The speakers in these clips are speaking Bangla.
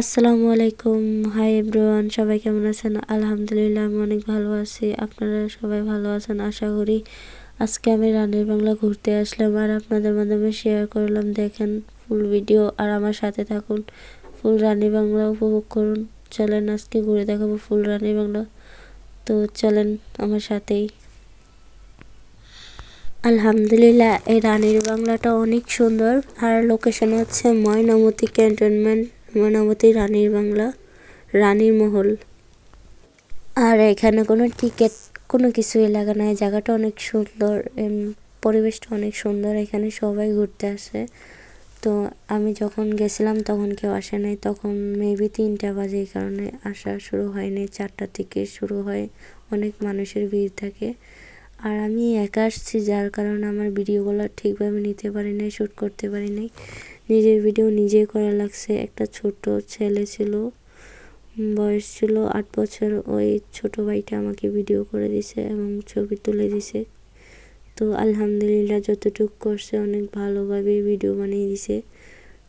আসসালামু আলাইকুম। হাই এভরিওয়ান সবাই কেমন আছেন? আলহামদুলিল্লাহ, আমি অনেক ভালো আছি। আপনারা সবাই ভালো আছেন? আশা করি আজকে আমি রানের বাংলা ঘুরতে আসলাম আর আপনাদের মাধ্যমে শেয়ার করলাম। দেখেন ফুল ভিডিও আর আমার সাথে থাকুন। ফুল রানী বাংলা উপভোগ করুন। চলেন আজকে ঘুরে দেখাবো ফুল রানী বাংলা। তো চলেন আমার সাথেই। আলহামদুলিল্লাহ, এই রানীর বাংলাটা অনেক সুন্দর। আর লোকেশন হচ্ছে ময়নামতি ক্যান্টনমেন্ট। ময়নামতি রানীর বাংলা, রানীর মহল। আর এখানে কোনো টিকিট কোনো কিছুই লাগে না। এই জায়গাটা অনেক সুন্দর পরিবেশটা অনেক সুন্দর। এখানে সবাই ঘুরতে আসে। তো আমি যখন গেছিলাম তখন কেউ আসে নাই। তখন মেবি তিনটা বাজে এই কারণে আসা শুরু হয়নি চারটা থেকে শুরু হয়। অনেক মানুষের ভিড় থাকে। আর আমি একা আসছি যার কারণে আমার ভিডিওগুলো ঠিকভাবে নিতে পারি নাই শ্যুট করতে পারি নাই। নিজের ভিডিও নিজেই করা লাগছে। একটা ছোট ছেলে ছিল বয়স ছিল আট বছর। ওই ছোট ভাইটা আমাকে ভিডিও করে দিছে এবং ছবি তুলে দিছে। তো আলহামদুলিল্লাহ যতটুকু করছে অনেক ভালোভাবে ভিডিও বানিয়ে দিছে।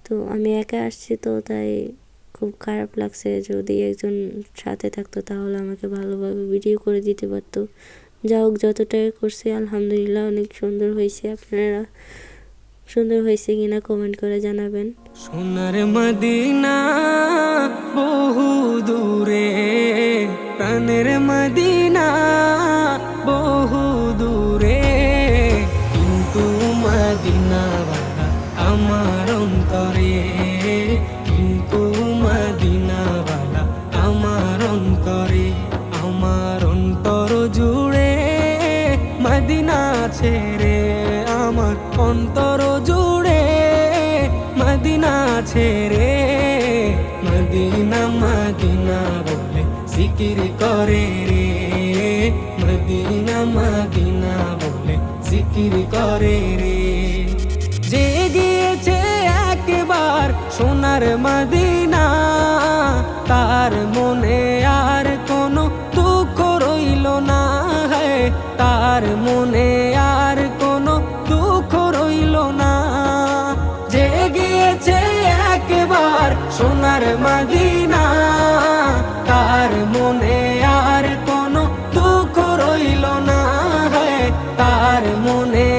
তো আমি একা আসছি তো তাই খুব খারাপ লাগছে। যদি একজন সাথে থাকতো তাহলে আমাকে ভালোভাবে ভিডিও করে দিতে পারতো। যা হোক, যতটাই করছে আলহামদুলিল্লাহ অনেক সুন্দর হয়েছে আপনারা। সুন্দর হয়েছে কিনা কমেন্ট করে জানাবেন। সোনার মদিনা বহু দূরে, প্রাণের মদিনা বহু দূরে। কিন্তু মদিনা আমার অন্তরে, কিন্তু মদিনা আমার অন্তরে। আমার অন্তর জুড়ে মদিনা ছেড়ে মদিনা ছেড়ে মদিনা মদিনা বলে জিকির করে রে। মদিনা মদিনা বলে জিকির করে রে। যে গিয়েছে একবার সোনার মদিনা, তার মনে আর কোনো দুঃখ রইল না। তার মনে সোনার মদিনা তার মনে আর কোনো দুঃখ রইল না হয় তার মনে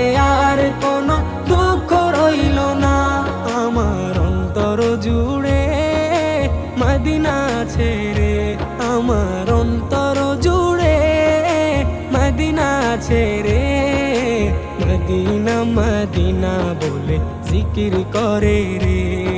আর কোনো দুঃখ রইল না। আমার অন্তর জুড়ে মদিনা ছেড়ে, আমার অন্তর জুড়ে মদিনা ছেড়ে। মদিনা মদিনা বলে জিকির করে রে।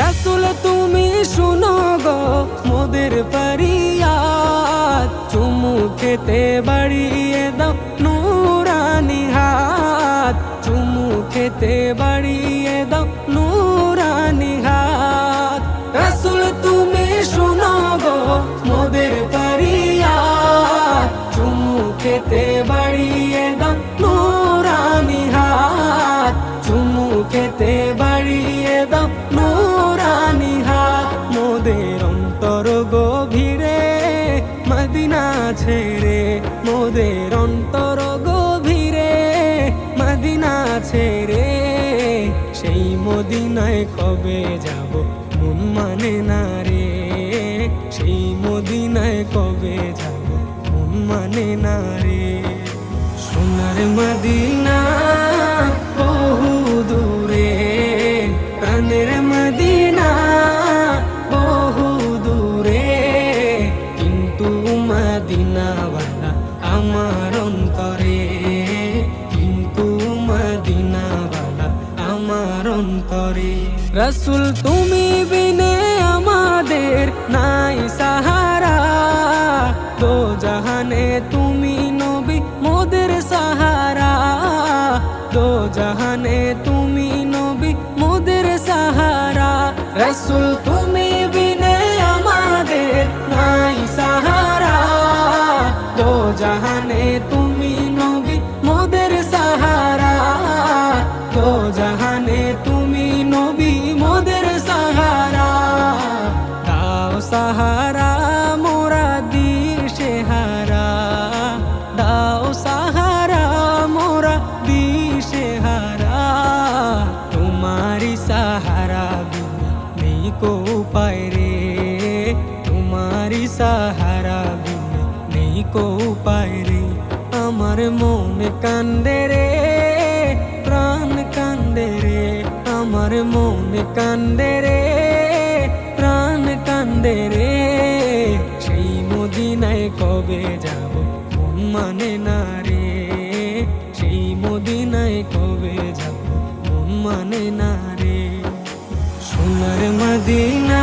রাসুল, তুমি শুনো গো, মোদের পারিয়াত চুমু খেতে বাড়িয়ে দাও নুরানি হাত। চুমু খেতে বাড়িয়ে দাও ছেড়ে, মোদের অন্তর গভীরে মদিনা ছেড়ে। সেই মদিনায় কবে যাব মন মানে না রে? সেই মদিনায় কবে যাব মন মানে না রে? সোনার মদিনা অন্তরে রসুল, তুমি বিনে আমাদের নাই সাহারা। দো জাহানে তুমি নবী, মোদের সাহারা। দো জাহানে তুমি নবী, মোদের সাহারা। রসুল, তুমি বিনে আমাদের নাই সাহারা। জাহানে নেই কো উপায় রে আমার মন কান্দে রে, প্রাণ কান্দে রে। আমার মন কান্দে রে, প্রাণ কান্দে রে। সেই মদিনায় কবে যাব, মন মানে না রে। সেই মদিনায় কবে যাব, মন মানে না রে। সোনার মদিনা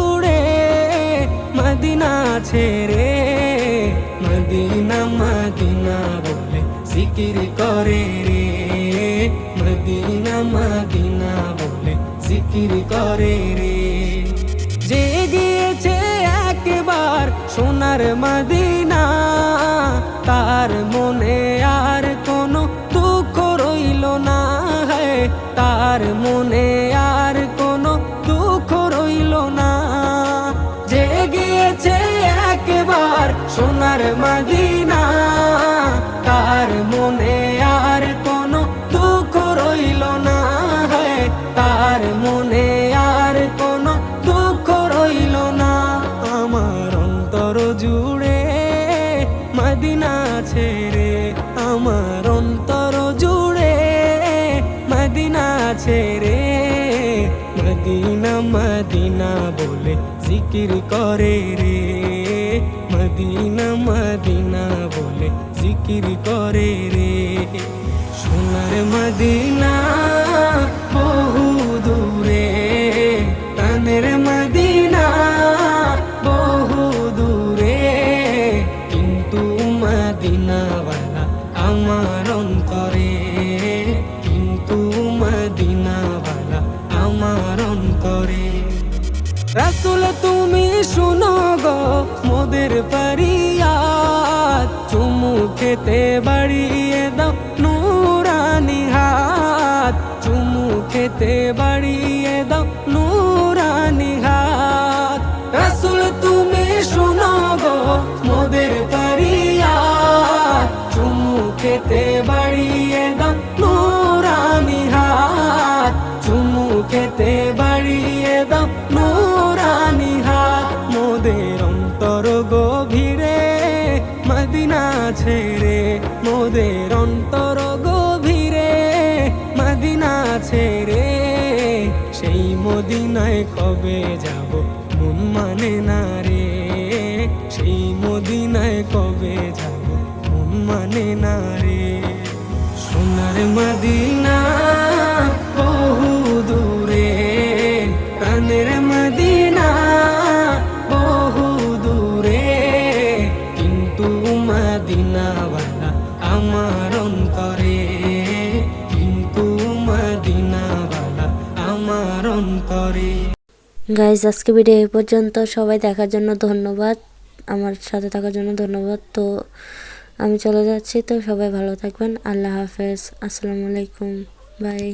ছেড়ে মদিনা মদিনা বলে জিকির করে রে। মদিনা মদিনা বলে জিকির করে রে। যে গিয়েছে একবার সোনার মদিনা, তার মনে আর কোনো দুঃখ রইল না। তার মনে আর সোনার মদিনা তার মনে আর কোনো দুঃখ রইল না है তার মনে আর কোনো দুঃখ রইল না। আমার অন্তর জুড়ে মদিনা ছেড়ে, আমার অন্তর জুড়ে মদিনা ছেড়ে। মদিনা মদিনা বলে জিকির করে রে। মদিনা মদিনা বলে জিকির করে রে। সোনার মদিনা বহু দূরে খেতে বাড়িয়ে দাও নুরানি হাত। চুমু খেতে বাড়িয়ে দাও নুরানি হাত। রাসুল, তুমি শুনো গো মোদের পারিয়াত চুমু খেতে বাড়িয়ে দাও নুরানি হাত। চুমু খেতে বাড়িয়ে মোদের অন্তর গভীরে মদিনা ছেড়ে সেই মদিনায় কবে যাব মন মানে না রে। সেই মদিনায় কবে যাব মন মানে না রে। সোনার মদিনা বহু দূরে, প্রাণের গাইজ আজকে ভিডিও এই পর্যন্ত। সবাই দেখার জন্য ধন্যবাদ। আমার সাথে থাকার জন্য ধন্যবাদ। তো আমি চলে যাচ্ছি। তো সবাই ভালো থাকবেন। আল্লাহ হাফেজ। আসসালামু আলাইকুম। বাই